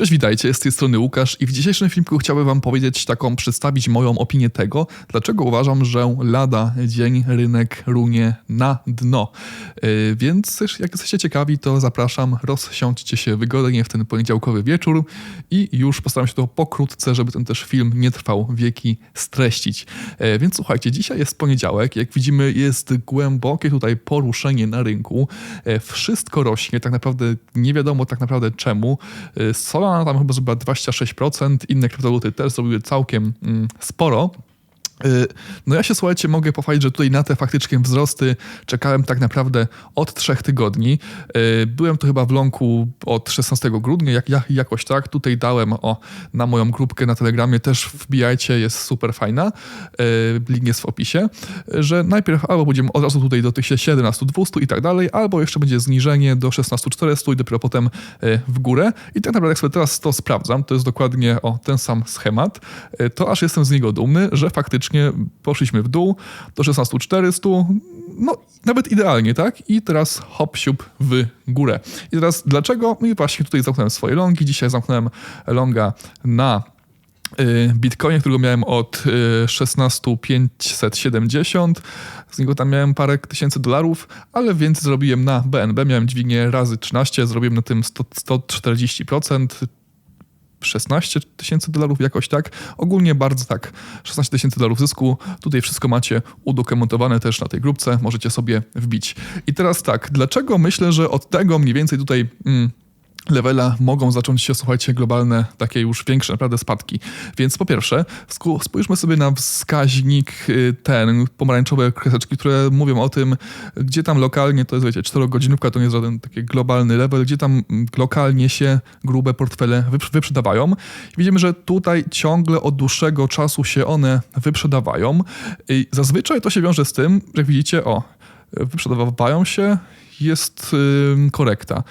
Cześć, witajcie, z tej strony Łukasz i w dzisiejszym filmiku chciałbym wam powiedzieć taką, przedstawić moją opinię tego, dlaczego uważam, że lada dzień rynek runie na dno. Yy, więc jak jesteście ciekawi, to zapraszam, rozsiądźcie się wygodnie w ten poniedziałkowy wieczór i już postaram się to pokrótce, żeby ten też film nie trwał wieki, streścić. Yy, więc słuchajcie, dzisiaj jest poniedziałek, jak widzimy jest głębokie tutaj poruszenie na rynku, yy, wszystko rośnie, tak naprawdę nie wiadomo tak naprawdę czemu, yy, Tam chyba zrobiła 26%, inne kryptowaluty też zrobiły całkiem mm, sporo. Y, no ja się, słuchajcie, mogę pochwalić, że tutaj na te faktycznie wzrosty czekałem tak naprawdę od trzech tygodni. Y, byłem tu chyba w ląku od 16 grudnia, jak, jak, jakoś tak. Tutaj dałem o, na moją grupkę na Telegramie, też wbijajcie, jest super fajna. Y, link jest w opisie, że najpierw albo będziemy od razu tutaj do tych 17-200 i tak dalej, albo jeszcze będzie zniżenie do 16-400 i dopiero potem w górę. I tak naprawdę jak sobie teraz to sprawdzam, to jest dokładnie o ten sam schemat, to aż jestem z niego dumny, że faktycznie faktycznie poszliśmy w dół do 16400, no nawet idealnie, tak? I teraz hop siup w górę. I teraz dlaczego? No i właśnie tutaj zamknąłem swoje longi. Dzisiaj zamknąłem longa na y, Bitcoinie, którego miałem od 16570. Y, z niego tam miałem parę tysięcy dolarów, ale więcej zrobiłem na BNB. Miałem dźwignię razy 13, zrobiłem na tym 100, 140%, 16 tysięcy dolarów, jakoś tak. Ogólnie bardzo tak, 16 tysięcy dolarów zysku. Tutaj wszystko macie udokumentowane też na tej grupce, możecie sobie wbić. I teraz tak, dlaczego myślę, że od tego mniej więcej tutaj... Mm, levela mogą zacząć się, słuchajcie, globalne, takie już większe naprawdę spadki. Więc po pierwsze, spójrzmy sobie na wskaźnik y, ten, pomarańczowe kreseczki, które mówią o tym, gdzie tam lokalnie, to jest wiecie, 4 godzinówka to nie jest żaden taki globalny level, gdzie tam lokalnie się grube portfele wyprzedawają. widzimy, że tutaj ciągle od dłuższego czasu się one wyprzedawają. I zazwyczaj to się wiąże z tym, że jak widzicie, o, wyprzedawają się, jest korekta.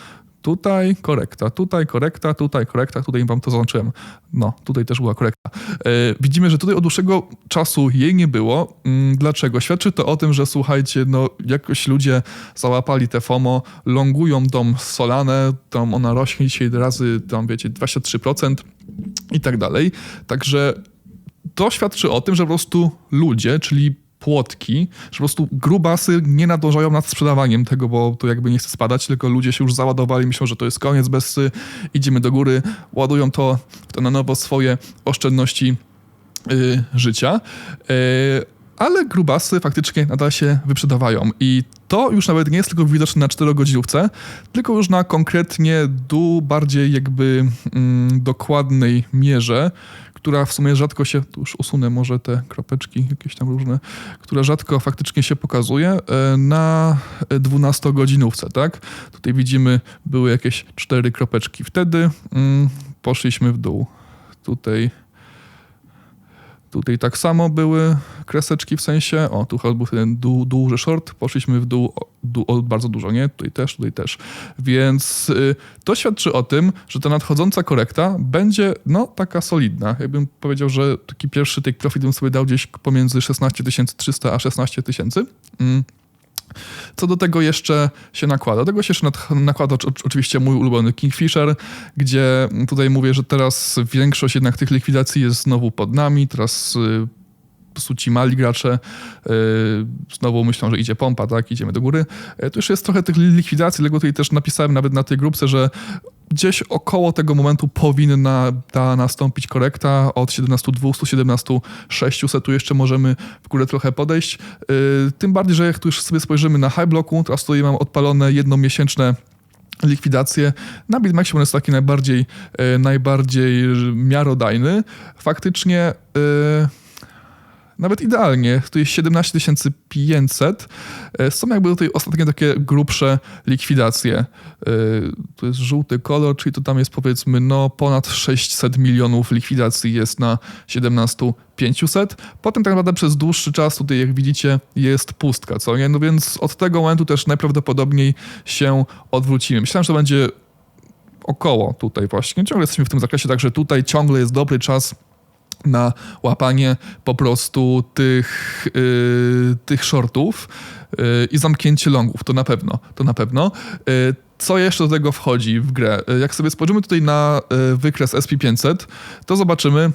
Tutaj korekta, tutaj korekta, tutaj korekta, tutaj wam to zaznaczyłem. No, tutaj też była korekta. Yy, widzimy, że tutaj od dłuższego czasu jej nie było. Yy, dlaczego? Świadczy to o tym, że słuchajcie, no jakoś ludzie załapali te FOMO, longują dom Solanę, tam ona rośnie dzisiaj razy, tam wiecie, 23% i tak dalej. Także to świadczy o tym, że po prostu ludzie, czyli płotki, że po prostu grubasy nie nadążają nad sprzedawaniem tego, bo to jakby nie chce spadać, tylko ludzie się już załadowali, myślą, że to jest koniec bezsy, idziemy do góry, ładują to, to na nowo swoje oszczędności yy, życia. Yy, ale grubasy faktycznie nadal się wyprzedawają. I to już nawet nie jest tylko widoczne na 4-godzinówce, tylko już na konkretnie du bardziej jakby mm, dokładnej mierze, która w sumie rzadko się, tu już usunę może te kropeczki jakieś tam różne, która rzadko faktycznie się pokazuje e, na 12-godzinówce, tak? Tutaj widzimy, były jakieś cztery kropeczki. Wtedy mm, poszliśmy w dół. Tutaj Tutaj tak samo były kreseczki w sensie, o tu był ten dół, duży short, poszliśmy w dół, dół o, bardzo dużo, nie? Tutaj też, tutaj też. Więc y, to świadczy o tym, że ta nadchodząca korekta będzie no taka solidna. Jakbym powiedział, że taki pierwszy take profit bym sobie dał gdzieś pomiędzy 16 300 a 16 tysięcy. Mm. Co do tego jeszcze się nakłada? Do tego się jeszcze nakłada oczywiście mój ulubiony Kingfisher, gdzie tutaj mówię, że teraz większość jednak tych likwidacji jest znowu pod nami, teraz y, prostu ci mali gracze yy, znowu myślą, że idzie pompa, tak, idziemy do góry. Yy, tu już jest trochę tych likwidacji, dlatego tutaj też napisałem nawet na tej grupce, że gdzieś około tego momentu powinna ta nastąpić korekta od 17,200, 17,600. Tu jeszcze możemy w górę trochę podejść. Yy, tym bardziej, że jak tu już sobie spojrzymy na high blocku, teraz tutaj mam odpalone jednomiesięczne likwidacje. Na BitMaxie on jest taki najbardziej, yy, najbardziej miarodajny. Faktycznie yy, nawet idealnie. Tu jest 17 500. E, są jakby tutaj ostatnie takie grubsze likwidacje. E, tu jest żółty kolor, czyli to tam jest powiedzmy no ponad 600 milionów likwidacji jest na 17 500. Potem tak naprawdę przez dłuższy czas tutaj jak widzicie jest pustka, co nie? No więc od tego momentu też najprawdopodobniej się odwrócimy. Myślałem, że to będzie około tutaj właśnie. Ciągle jesteśmy w tym zakresie, także tutaj ciągle jest dobry czas na łapanie po prostu tych, yy, tych shortów yy, i zamknięcie longów, to na pewno, to na pewno. Yy, Co jeszcze do tego wchodzi w grę? Jak sobie spojrzymy tutaj na e, wykres SP500, to zobaczymy,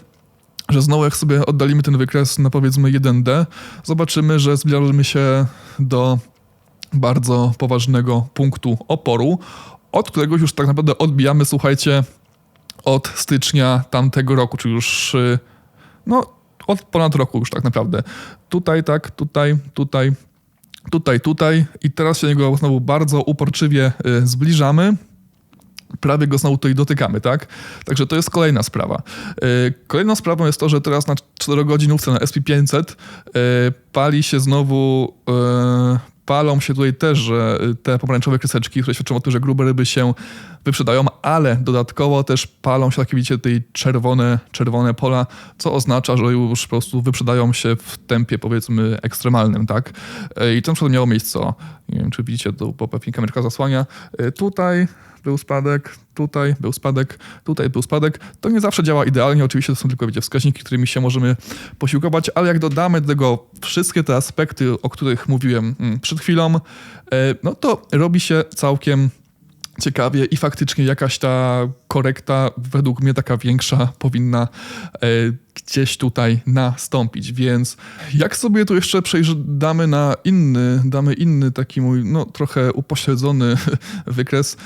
że znowu jak sobie oddalimy ten wykres na powiedzmy 1D, zobaczymy, że zbliżamy się do bardzo poważnego punktu oporu, od którego już tak naprawdę odbijamy, słuchajcie, od stycznia tamtego roku, czyli już y, no, od ponad roku już tak naprawdę. Tutaj, tak, tutaj, tutaj, tutaj, tutaj i teraz się niego znowu bardzo uporczywie y, zbliżamy. Prawie go znowu tutaj dotykamy, tak? Także to jest kolejna sprawa. Y, kolejną sprawą jest to, że teraz na 4 godzinówce na SP500 pali się znowu palą się tutaj też że te pomarańczowe kreseczki, które świadczą o tym, że grube ryby się wyprzedają, ale dodatkowo też palą się takie, widzicie, tutaj czerwone, czerwone pola, co oznacza, że już po prostu wyprzedają się w tempie powiedzmy ekstremalnym, tak? I to na przykład miało miejsce, nie wiem czy widzicie, tu po pewnie kamerka zasłania, tutaj był spadek, tutaj był spadek, tutaj był spadek. To nie zawsze działa idealnie, oczywiście to są tylko wiecie, wskaźniki, którymi się możemy posiłkować, ale jak dodamy do tego wszystkie te aspekty, o których mówiłem mm, przed chwilą, e, no to robi się całkiem ciekawie i faktycznie jakaś ta korekta, według mnie taka większa, powinna e, gdzieś tutaj nastąpić. Więc jak sobie tu jeszcze damy na inny, damy inny taki mój, no trochę upośledzony wykres,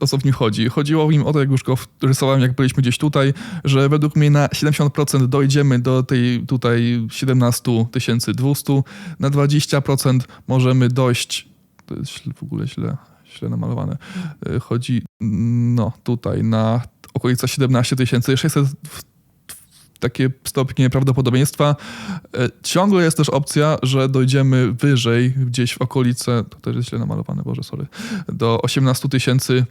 o co w nim chodzi? Chodziło im o to, jak już go rysowałem, jak byliśmy gdzieś tutaj, że według mnie na 70% dojdziemy do tej tutaj 17 200, na 20% możemy dojść, to jest w ogóle źle, źle namalowane. E, chodzi no tutaj na okolica 17 600 takie stopnie prawdopodobieństwa. E, ciągle jest też opcja, że dojdziemy wyżej, gdzieś w okolice, to też jest źle namalowane, Boże, sorry, do 18 tysięcy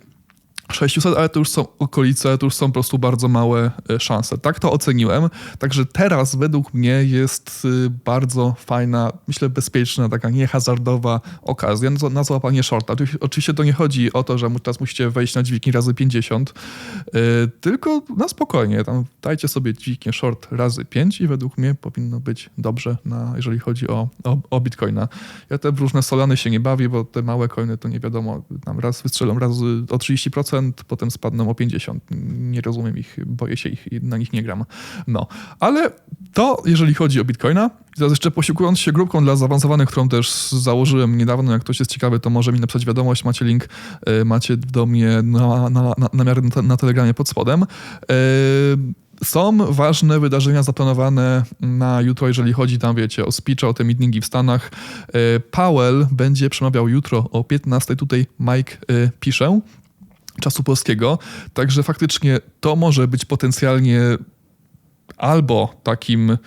600, ale to już są okolice, to już są po prostu bardzo małe e, szanse. Tak to oceniłem. Także teraz według mnie jest y, bardzo fajna, myślę bezpieczna, taka niehazardowa okazja na złapanie shorta. Oczywiście to nie chodzi o to, że teraz musicie wejść na dźwignię razy 50, y, tylko na spokojnie. Tam dajcie sobie dźwignię short razy 5 i według mnie powinno być dobrze, na, jeżeli chodzi o, o, o bitcoina. Ja te różne solany się nie bawię, bo te małe coiny to nie wiadomo, tam raz wystrzelą razy o 30%, potem spadną o 50. Nie rozumiem ich, boję się ich na nich nie gram. No, ale to jeżeli chodzi o Bitcoina. Teraz jeszcze posiłkując się grupką dla zaawansowanych, którą też założyłem niedawno, jak ktoś jest ciekawy, to może mi napisać wiadomość, macie link, e, macie do mnie na, na, na, na, na telegramie pod spodem. Yy, są ważne wydarzenia zaplanowane na jutro, jeżeli chodzi tam, wiecie, o speecha, o te meetingi w Stanach. Powell będzie przemawiał jutro o 15. Tutaj Mike pisze czasu polskiego. Także faktycznie to może być potencjalnie albo takim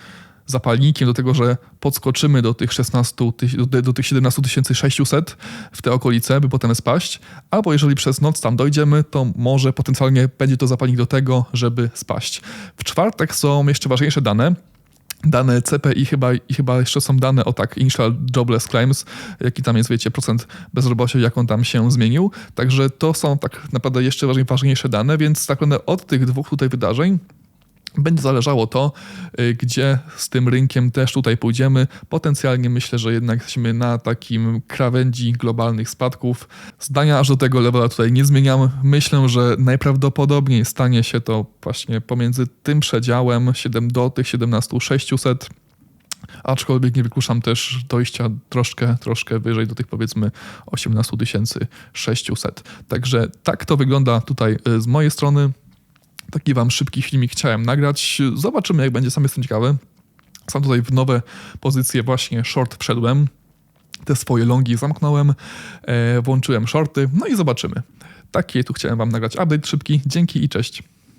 zapalnikiem do tego, że podskoczymy do tych 16, do, tych 17 600 w te okolice, by potem spaść, albo jeżeli przez noc tam dojdziemy, to może potencjalnie będzie to zapalnik do tego, żeby spaść. W czwartek są jeszcze ważniejsze dane, dane CPI chyba, i chyba jeszcze są dane o tak initial jobless claims, jaki tam jest, wiecie, procent bezrobocia, jak on tam się zmienił. Także to są tak naprawdę jeszcze ważniejsze dane, więc tak naprawdę od tych dwóch tutaj wydarzeń będzie zależało to, y, gdzie z tym rynkiem też tutaj pójdziemy. Potencjalnie myślę, że jednak jesteśmy na takim krawędzi globalnych spadków. Zdania aż do tego levela tutaj nie zmieniam. Myślę, że najprawdopodobniej stanie się to właśnie pomiędzy tym przedziałem 7 do tych 17600 aczkolwiek nie wykluczam też dojścia troszkę, troszkę wyżej do tych powiedzmy 18 600. Także tak to wygląda tutaj y, z mojej strony. Taki wam szybki filmik chciałem nagrać. Zobaczymy, jak będzie. Sam jestem ciekawy. Sam tutaj w nowe pozycje właśnie short wszedłem. Te swoje longi zamknąłem, e, włączyłem shorty, no i zobaczymy. Takie tu chciałem wam nagrać update szybki. Dzięki i cześć.